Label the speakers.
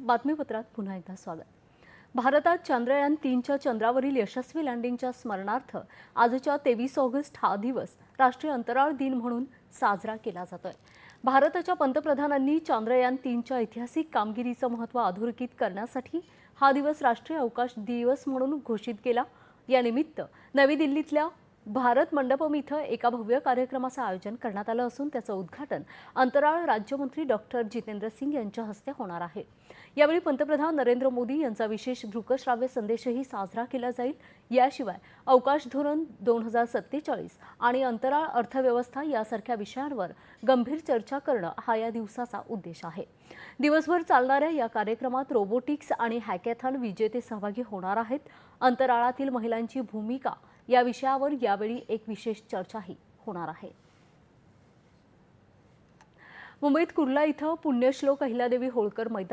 Speaker 1: बातमीपत्रात पुन्हा एकदा स्वागत. भारतात चंद्रयान तीनच्या चंद्रावरील यशस्वी लँडिंगच्या स्मरणार्थ आजच्या तेवीस ऑगस्ट हा दिवस राष्ट्रीय अंतराळ दिन म्हणून साजरा केला जातोय. भारताच्या पंतप्रधानांनी चांद्रयान तीनच्या ऐतिहासिक कामगिरीचं महत्त्व अधोरेखित करण्यासाठी हा दिवस राष्ट्रीय अवकाश दिवस म्हणून घोषित केला. यानिमित्त नवी दिल्लीतल्या भारत मंडपम इथं एका भव्य कार्यक्रमाचं आयोजन करण्यात आलं असून त्याचं उद्घाटन अंतराळ राज्यमंत्री डॉक्टर जितेंद्र सिंग यांच्या हस्ते होणार आहे. यावेळी पंतप्रधान नरेंद्र मोदी यांचा विशेष दृकश्राव्य संदेशही साजरा केला जाईल. याशिवाय अवकाश धोरण दोन हजार सत्तेचाळीस आणि अंतराळ अर्थव्यवस्था यासारख्या विषयांवर गंभीर चर्चा करणं हा या दिवसाचा उद्देश आहे. दिवसभर चालणाऱ्या या कार्यक्रमात रोबोटिक्स आणि हॅकॅथॉन विजेते सहभागी होणार आहेत. अंतराळातील महिलांची भूमिका या विषयावर यावेळी एक विशेष चर्चाही होणार आहे. मुंबईत कुर्ला इथं पुण्यश्लोक अहिल्यादेवी होळकर मैदान